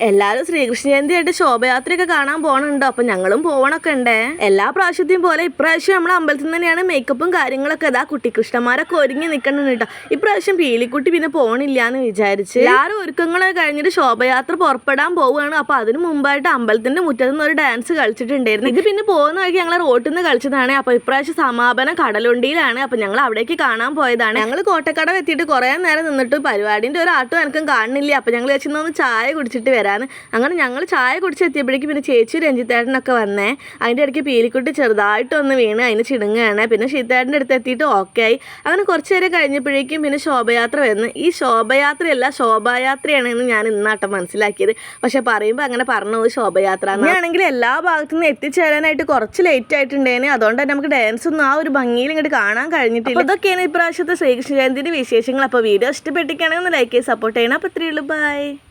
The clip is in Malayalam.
എല്ലാരും ശ്രീകൃഷ്ണ ജയന്തി ആയിട്ട് ശോഭയാത്രയൊക്കെ കാണാൻ പോകണുണ്ടോ അപ്പൊ ഞങ്ങളും പോകണൊക്കെ ഉണ്ടേ എല്ലാ പ്രാവശ്യത്തെയും പോലെ ഇപ്രാവശ്യം നമ്മളെ അമ്പലത്തിൽ തന്നെയാണ് മേക്കപ്പും കാര്യങ്ങളൊക്കെ ഇതാ കുട്ടികൃഷ്ണന്മാരൊക്കെ ഒരുങ്ങി നിൽക്കണുണ്ട് കേട്ടോ ഇപ്രാവശ്യം പീലിക്കുട്ടി പിന്നെ പോണില്ലാന്ന് വിചാരിച്ച് എല്ലാവരും ഒരുക്കങ്ങളൊക്കെ കഴിഞ്ഞിട്ട് ശോഭയാത്ര പുറപ്പെടാൻ പോവുകയാണ് അപ്പൊ അതിന് മുമ്പായിട്ട് അമ്പലത്തിന്റെ മുറ്റത്ത് നിന്ന് ഒരു ഡാൻസ് കളിച്ചിട്ടുണ്ടായിരുന്നു. ഇത് പിന്നെ പോകുന്ന വഴിക്ക് ഞങ്ങൾ റോട്ടിൽ നിന്ന് കളിച്ചതാണ്. അപ്പൊ ഇപ്രാവശ്യം സമാപനം കടലുണ്ടിയിലാണ്. അപ്പൊ ഞങ്ങൾ അവിടേക്ക് കാണാൻ പോയതാണ്. ഞങ്ങൾ കോട്ടക്കട എത്തിയിട്ട് കുറെ നേരം നിന്നിട്ട് പരിപാടിന്റെ ഒരു ആട്ടും എനിക്കും കാണുന്നില്ല. അപ്പൊ ഞങ്ങൾ വെച്ചിരുന്ന ചായ കുടിച്ചിട്ട് വരാന്ന്. അങ്ങനെ ഞങ്ങൾ ചായ കുടിച്ച് എത്തിയപ്പോഴേക്കും പിന്നെ ചേച്ചി രഞ്ജിത്തേട്ടനൊക്കെ വന്നേ. അതിന്റെ ഇടയ്ക്ക് പീലിക്കുട്ടി ചെറുതായിട്ടൊന്ന് വീണ് അതിന് ചിടുങ്ങുകയാണ് പിന്നെ ഷീത്തേട്ടന്റെ അടുത്ത് എത്തിയിട്ട് ഓക്കെ ആയി അങ്ങനെ കുറച്ച് നേരം കഴിഞ്ഞപ്പോഴേക്കും പിന്നെ ശോഭയാത്ര വരുന്നു. ഈ ശോഭയാത്രയല്ല ശോഭായാത്രയാണ് എന്ന് ഞാൻ ഇന്നാട്ടം മനസ്സിലാക്കിയത്. പക്ഷെ പറയുമ്പോൾ അങ്ങനെ പറഞ്ഞു ശോഭയാത്ര. ആണെങ്കിൽ എല്ലാ ഭാഗത്തു നിന്ന് എത്തിച്ചേരാനായിട്ട് കുറച്ച് ലേറ്റ് ആയിട്ടുണ്ടേന്. അതുകൊണ്ട് തന്നെ നമുക്ക് ഡാൻസ് ഒന്നും ആ ഒരു ഭംഗിയിൽ ഇങ്ങോട്ട് കാണാൻ കഴിഞ്ഞിട്ടില്ല. ഇതൊക്കെയാണ് ഇപ്രാവശ്യത്തെ ശ്രീകൃഷ്ണ ജയന്തിന്റെ വിശേഷങ്ങൾ. അപ്പോൾ വീഡിയോ ഇഷ്ടപ്പെട്ടിരിക്കുകയാണെങ്കിൽ ലൈക്ക് ചെയ്ത് സപ്പോർട്ട് ചെയ്യണം. അപ്പോൾ ഇത്രയുള്ളൂ ബൈ